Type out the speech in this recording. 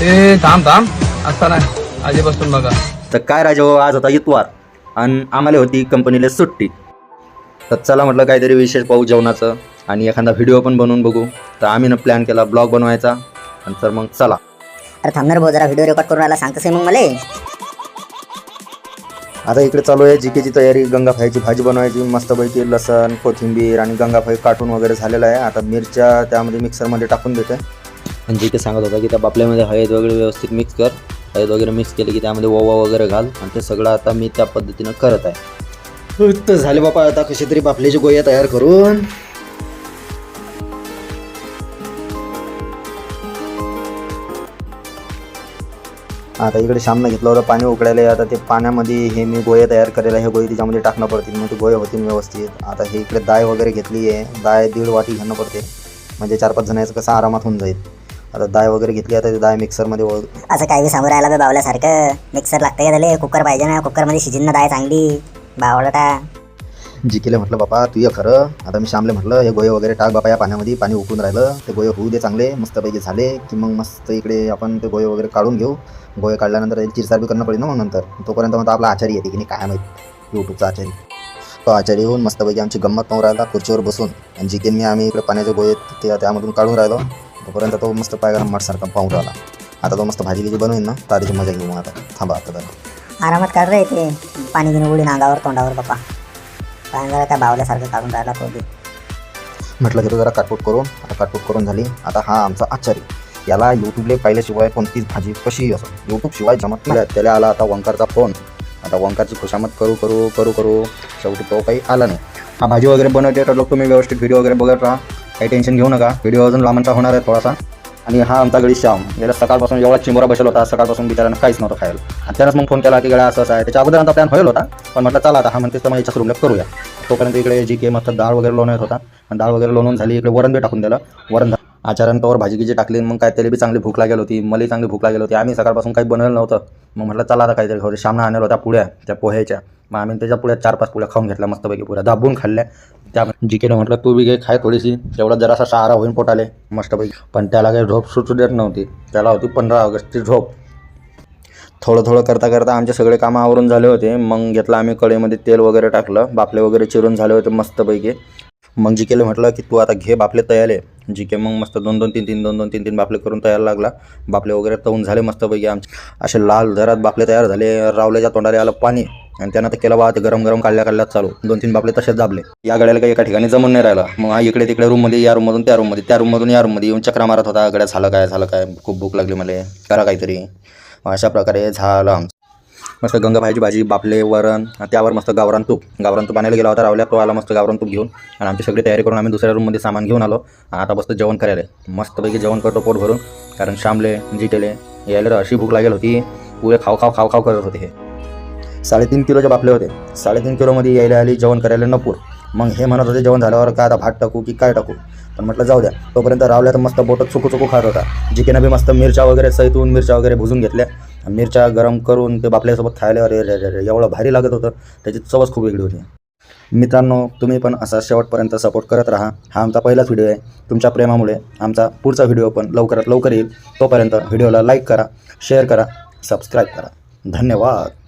ते थांब थांब. असता नाही. आधी बसून बघा. तर काय राजा हो, आज होता इतवार. आणि आम्हाला होती कंपनीला सुट्टी. तर चला म्हटलं काहीतरी विशेष पाहू जेवणाचं. आणि एखादा व्हिडिओ पण बनवून बघू. तर आम्ही ना प्लॅन केला ब्लॉग बनवायचा. आणि तर मग चला. अरे थांबणार भाऊ जरा व्हिडिओ रेकॉर्ड करून राहिला. सांगतोस मग मला. आता इकडे चालू आहे. जिकेची तयारी गंगाफाईची भाजी बनवायची मस्तपैकी लसण कोथिंबीर आणि गंगाफाई काटून वगैरे झालेलं आहे. आता मिरच्या त्यामध्ये मिक्सरमध्ये टाकून देते म्हणजे आणि जिके सांगत होता की त्या बापल्यामध्ये हळद वगैरे व्यवस्थित मिक्स कर. हळद वगैरे मिक्स केली की त्यामध्ये ओवा वगैरे घाल आणि ते सगळं आता मी त्या पद्धतीनं करत आहे. तर झाले बापा आता कशी तरी बापल्याची गोया तयार करून. आता इकडे शामनं घेतलं होतं पाणी उकळायला. आता ते पाण्यामध्ये हे मी गोळे तयार करायला हे गोळे त्याच्यामध्ये टाकणं पडतील. मग ते गोळे होतील व्यवस्थित. आता हे इकडे दाय वगैरे घेतली आहे दाय दीड वाटी घेणं पडते. म्हणजे चार पाच जणांचं कसं आरामात होऊन जाईल. आता दाय वगैरे घेतली आता ते दाय मिक्सरमध्ये वळ असं काही समोर राहिला बे बावल्यासारखं. मिक्सर लागतं का झाले कुकर पाहिजे ना. कुकरमध्ये शिजिन ना डाळ चांगली. बावळटा. जिकेले म्हटलं बापा तू ये खरं. आता मी श्यामले म्हटलं हे गोळे वगैरे टाक बापा या पाण्यामध्ये. पाणी उकळून राहिलं. ते गोळे होऊ दे चांगले. मस्तपैकी झाले. की मग मस्त इकडे आपण ते गोळे वगैरे काढून घेऊ. गोळे काढल्यानंतर त्याची चिरसार बी करणं पडेल ना मग नंतर. तोपर्यंत मग आपला आचारी येते की नाही काय माहीत. यूट्यूबचा आचारी. तो आचारी येऊन मस्तपैकी आमची गंमत पाहून राहिला खुर्चीवर बसून. आणि जिकेन मी आम्ही इकडे पाण्याचे गोळे ते त्यामधून काढून राहिलो. तोपर्यंत तो मस्त पाय मठसारखा पाहून राहिला आता तो मस्त भाजी गिजी बनवेन ना तर त्याची मजा घेऊ मग आता. थांबा आता जरा. आरामात काढ रे ते. पाणी घेऊन उडीन अंगावर तोंडावर बाप्पा काय जरा त्या बावल्यासारखं काढून राहिला तो बी. म्हटलं घेतो जरा काटपूट करून आता काटपूट करून झाली. आता हा आमचा आचार्य याला यूट्यूबला पाहिल्याशिवाय कोणतीच भाजी कशीही असो. यूट्यूब शिवाय जमत नाही. त्याला आला आता वंकारचा फोन आता वंकारची खुशामत करू करू करू करू. शेवटी तो काही आला नाही. हा भाजी वगैरे बनवते तर लोक तुम्ही व्यवस्थित व्हिडिओ वगैरे बघत राहा. काही टेन्शन घेऊ नका. व्हिडिओ अजून लांबचा होणार आहे थोडासा. आणि हा आमचा गडी श्याम. याला सकाळपासून एवढा चिंबोरा बसला होता. सकाळपासून बिचारानं काहीच नव्हतं खायला. आणि त्यानंच मग फोन केला की गळ्या असं असं आहे. त्याच्या अगोदर आमचा प्लॅन होईल होता. पण म्हटलं चला आता. हा म्हणते तर मग याच्याच रूमला करूया. तोपर्यंत इकडे जी के मस्त डाळ वगैरे लोणत होता. आणि डाळ वगैरे लोणून झाली. इकडे वरण बी टाकून दिलं. वरण झा- तोवर भाजी गिजी टाकली. मग काय त्याला बी चांगली भूक लागेल होती. मलाही चांगली भूक लागेल होती. आम्ही सकाळपासून काही बनवलं नव्हतं. मग म्हटलं चला आता काहीतरी खाऊ श्यामनं आणलं होत्या पुड्या त्या पोह्याच्या. मग आम्ही त्याच्या पुढ्या चार पाच पुळ्या खाऊन घेतल्या. मस्तपैकी पुऱ्या. दाबून खाल्ल्या. त्या जिकेनं म्हटलं तू बी घे खाय थोडीशी. तेवढा जरासा सहारा होईन पोटाले. मस्तपैकी. पण त्याला काही झोप सुचू देत नव्हती. त्याला होती पंधरा ऑगस्टची झोप. थोडं थोडं करता करता आमचे सगळे कामं आवरून झाले होते. मग घेतलं आम्ही कढईमध्ये तेल वगैरे टाकलं. बापले वगैरे चिरून झाले होते मस्तपैकी. मग जिकेलं म्हटलं की तू आता घे बापले तयार जी के मग मस्त दोन दोन तीन तीन दोन दोन तीन तीन बापले करून तयार लागला. बापले वगैरे तळून झाले मस्तपैकी आमचे. असे लाल दरात बापले तयार झाले. रावल्याच्या तोंडाला आलं पाणी. आणि त्यानं तर केला बा ते गरम गरम काढल्या काढल्यात चालू. दोन तीन बापले तसेच दाबले. या गड्याला काही एका ठिकाणी जमून नाही राहिला. मग हा इकडे तिकडे रूममध्ये या रूममधून त्या रूममध्ये त्या रूममधून या रूममध्ये येऊन चक्रा मारत होता. गड्या झालं काय झालं काय? खूप भूक लागली मला. करा काहीतरी. अशा प्रकारे झालं आमचं. मस्त गंगाबाईची भाजी बापले वरण त्यावर मस्त गावरान तूप. गावरान तूप आणायला गेला होता रावल्या तो आला मस्त गावरान तूप घेऊन. आणि आमची सगळी तयारी करून आम्ही दुसऱ्या रूममध्ये सामान घेऊन आलो. आता मस्त जेवण करायला मस्तपैकी जेवण करतो पोट भरून. कारण श्यामले जिटेले यायला तर अशी भूक लागेल होती. पुरे खाव खाव खाव खाव करत होते हे. साडेतीन किलोचे बापले होते. साडेतीन किलोमध्ये यायला आली जेवण करायला नपूर. मग हे म्हणत होते जेवण झाल्यावर काय आता भात टाकू की काय टाकू? पण म्हटलं जाऊ द्या. तोपर्यंत रावल्या तर मस्त बोटं चुकू चुकू खात होता. जिकेनं बी मस्त मिरच्या वगैरे सैतून मिरच्या वगैरे भुजून घेतल्या. मिरच्या गरम करून ते बापल्यासोबत खायला अरे अरे अरे, एवढं भारी लागत होतं. त्याची चवच खूप वेगळी होती. मित्रांनो तुम्ही पण असा शेवटपर्यंत सपोर्ट करत राहा. हा आमचा पहिलाच व्हिडिओ आहे. तुमच्या प्रेमामुळे आमचा पुढचा व्हिडिओ पण लवकरात लवकर येईल. तोपर्यंत व्हिडिओला लाईक करा शेअर करा सबस्क्राईब करा. धन्यवाद.